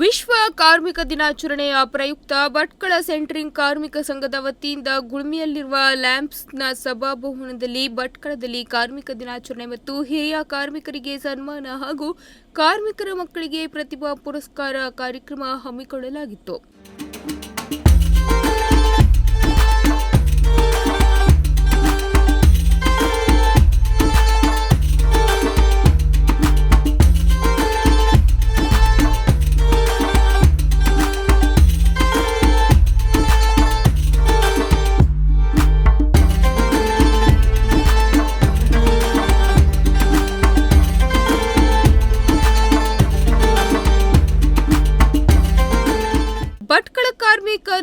ವಿಶ್ವ ಕಾರ್ಮಿಕ ದಿನಾಚರಣೆಯ ಪ್ರಯುಕ್ತ ಭಟ್ಕಳ ಸೆಂಟ್ರಿಂಗ್ ಕಾರ್ಮಿಕ ಸಂಘದ ವತಿಯಿಂದ ಗುಳ್ಮಿಯಲ್ಲಿರುವ ಲ್ಯಾಂಪ್ಸ್ನ ಸಭಾಭವನದಲ್ಲಿ ಭಟ್ಕಳದಲ್ಲಿ ಕಾರ್ಮಿಕ ದಿನಾಚರಣೆ ಮತ್ತು ಹಿರಿಯ ಕಾರ್ಮಿಕರಿಗೆ ಸನ್ಮಾನ ಹಾಗೂ ಕಾರ್ಮಿಕರ ಮಕ್ಕಳಿಗೆ ಪ್ರತಿಭಾ ಪುರಸ್ಕಾರ ಕಾರ್ಯಕ್ರಮ ಹಮ್ಮಿಕೊಳ್ಳಲಾಗಿತ್ತು.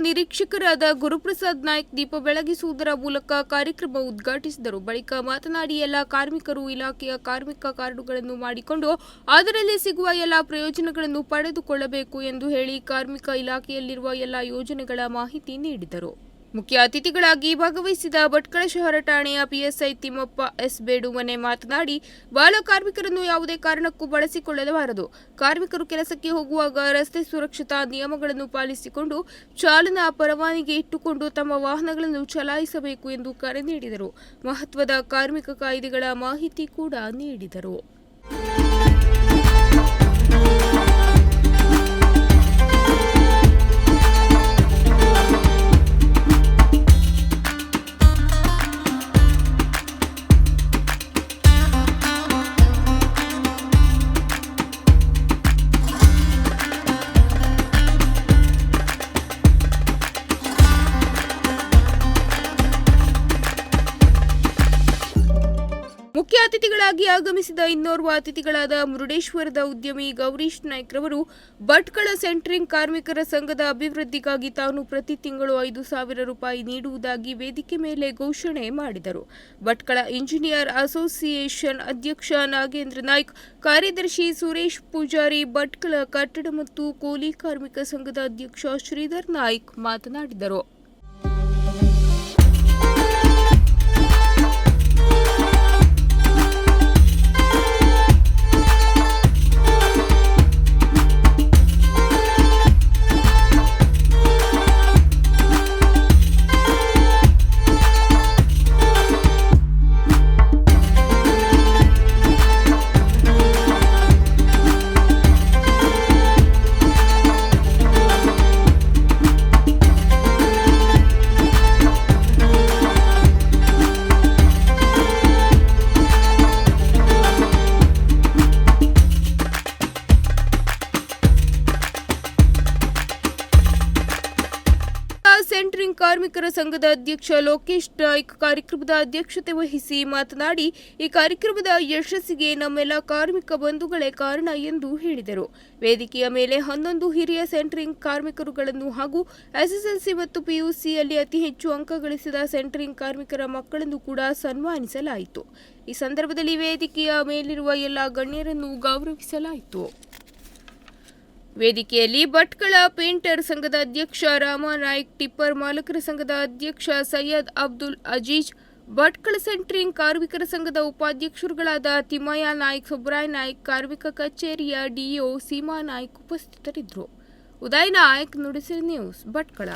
ನಿರೀಕ್ಷಕರಾದ ಗುರುಪ್ರಸಾದ್ ನಾಯ್ಕ್ ದೀಪ ಬೆಳಗಿಸುವುದರ ಮೂಲಕ ಕಾರ್ಯಕ್ರಮ ಉದ್ಘಾಟಿಸಿದರು. ಬಳಿಕ ಮಾತನಾಡಿ ಎಲ್ಲ ಕಾರ್ಮಿಕರು ಇಲಾಖೆಯ ಕಾರ್ಮಿಕ ಕಾರ್ಡುಗಳನ್ನು ಮಾಡಿಕೊಂಡು ಅದರಲ್ಲಿ ಸಿಗುವ ಎಲ್ಲ ಪ್ರಯೋಜನಗಳನ್ನು ಪಡೆದುಕೊಳ್ಳಬೇಕು ಎಂದು ಹೇಳಿ ಕಾರ್ಮಿಕ ಇಲಾಖೆಯಲ್ಲಿರುವ ಎಲ್ಲ ಯೋಜನೆಗಳ ಮಾಹಿತಿ ನೀಡಿದರು. ಮುಖ್ಯ ಅತಿಥಿಗಳಾಗಿ ಭಾಗವಹಿಸಿದ ಭಟ್ಕಳ ಶಹರ ಠಾಣೆಯ ಪಿಎಸ್ಐ ತಿಮ್ಮಪ್ಪ ಎಸ್ ಬೇಡುಮನೆ ಮಾತನಾಡಿ, ಬಾಲ ಕಾರ್ಮಿಕರನ್ನು ಯಾವುದೇ ಕಾರಣಕ್ಕೂ ಬಳಸಿಕೊಳ್ಳಬಾರದು ಕಾರ್ಮಿಕರು ಕೆಲಸಕ್ಕೆ ಹೋಗುವಾಗ ರಸ್ತೆ ಸುರಕ್ಷತಾ ನಿಯಮಗಳನ್ನು ಪಾಲಿಸಿಕೊಂಡು ಚಾಲನಾ ಪರವಾನಿಗೆ ಇಟ್ಟುಕೊಂಡು ತಮ್ಮ ವಾಹನಗಳನ್ನು ಚಲಾಯಿಸಬೇಕು ಎಂದು ಕರೆ ನೀಡಿದರು. ಮಹತ್ವದ ಕಾರ್ಮಿಕ ಕಾಯ್ದೆಗಳ ಮಾಹಿತಿ ಕೂಡ ನೀಡಿದರು. ಮುಖ್ಯ ಅತಿಥಿಗಳಾಗಿ ಆಗಮಿಸಿದ ಇನ್ನೋರ್ವ ಅತಿಥಿಗಳಾದ ಮುರುಡೇಶ್ವರದ ಉದ್ಯಮಿ ಗೌರೀಶ್ ನಾಯ್ಕ್ ರವರು ಭಟ್ಕಳ ಸೆಂಟ್ರಿಂಗ್ ಕಾರ್ಮಿಕರ ಸಂಘದ ಅಭಿವೃದ್ಧಿಗಾಗಿ ತಾನು ಪ್ರತಿ ತಿಂಗಳು ಐದು ಸಾವಿರ ರೂಪಾಯಿ ನೀಡುವುದಾಗಿ ವೇದಿಕೆ ಮೇಲೆ ಘೋಷಣೆ ಮಾಡಿದರು. ಭಟ್ಕಳ ಇಂಜಿನಿಯರ್ ಅಸೋಸಿಯೇಷನ್ ಅಧ್ಯಕ್ಷ ನಾಗೇಂದ್ರ ನಾಯ್ಕ್, ಕಾರ್ಯದರ್ಶಿ ಸುರೇಶ್ ಪೂಜಾರಿ, ಭಟ್ಕಳ ಕಟ್ಟಡ ಮತ್ತು ಕೂಲಿ ಕಾರ್ಮಿಕ ಸಂಘದ ಅಧ್ಯಕ್ಷ ಶ್ರೀಧರ್ ನಾಯ್ಕ್ ಮಾತನಾಡಿದರು. ಕಾರ್ಮಿಕರ ಸಂಘದ ಅಧ್ಯಕ್ಷ ಲೋಕೇಶ್ ನಾಯ್ಕ್ ಕಾರ್ಯಕ್ರಮದ ಅಧ್ಯಕ್ಷತೆ ವಹಿಸಿ ಮಾತನಾಡಿ, ಈ ಕಾರ್ಯಕ್ರಮದ ಯಶಸ್ಸಿಗೆ ನಮ್ಮೆಲ್ಲ ಕಾರ್ಮಿಕ ಬಂಧುಗಳೇ ಕಾರಣ ಎಂದು ಹೇಳಿದರು. ವೇದಿಕೆಯ ಮೇಲೆ ಹನ್ನೊಂದು ಹಿರಿಯ ಸೆಂಟ್ರಿಂಗ್ ಕಾರ್ಮಿಕರುಗಳನ್ನು ಹಾಗೂ ಎಸ್ಎಸ್ಎಲ್ಸಿ ಮತ್ತು ಪಿಯುಸಿಯಲ್ಲಿ ಅತಿ ಹೆಚ್ಚು ಅಂಕ ಗಳಿಸಿದ ಸೆಂಟ್ರಿಂಗ್ ಕಾರ್ಮಿಕರ ಮಕ್ಕಳನ್ನು ಕೂಡ ಸನ್ಮಾನಿಸಲಾಯಿತು. ಈ ಸಂದರ್ಭದಲ್ಲಿ ವೇದಿಕೆಯ ಮೇಲಿರುವ ಎಲ್ಲ ಗಣ್ಯರನ್ನು ಗೌರವಿಸಲಾಯಿತು. ವೇದಿಕೆಯಲ್ಲಿ ಭಟ್ಕಳ ಪೇಂಟರ್ ಸಂಘದ ಅಧ್ಯಕ್ಷ ರಾಮ ನಾಯ್ಕ್, ಟಿಪ್ಪರ್ ಮಾಲಕರ ಸಂಘದ ಅಧ್ಯಕ್ಷ ಸೈಯದ್ ಅಬ್ದುಲ್ ಅಜೀಜ್, ಭಟ್ಕಳ ಸೆಂಟ್ರಿಂಗ್ ಕಾರ್ಮಿಕರ ಸಂಘದ ಉಪಾಧ್ಯಕ್ಷರುಗಳಾದ ತಿಮ್ಮಯ್ಯ ನಾಯ್ಕ್, ಸುಬ್ರಾಯ್ ನಾಯ್ಕ್, ಕಾರ್ಮಿಕ ಕಚೇರಿಯ ಡಿಇಒ ಸೀಮಾ ನಾಯ್ಕ್ ಉಪಸ್ಥಿತರಿದ್ದರು. ಉದಯ್ ನಾಯ್ಕ್, ನುಡಿಸಿರಿ ನ್ಯೂಸ್ ಭಟ್ಕಳ.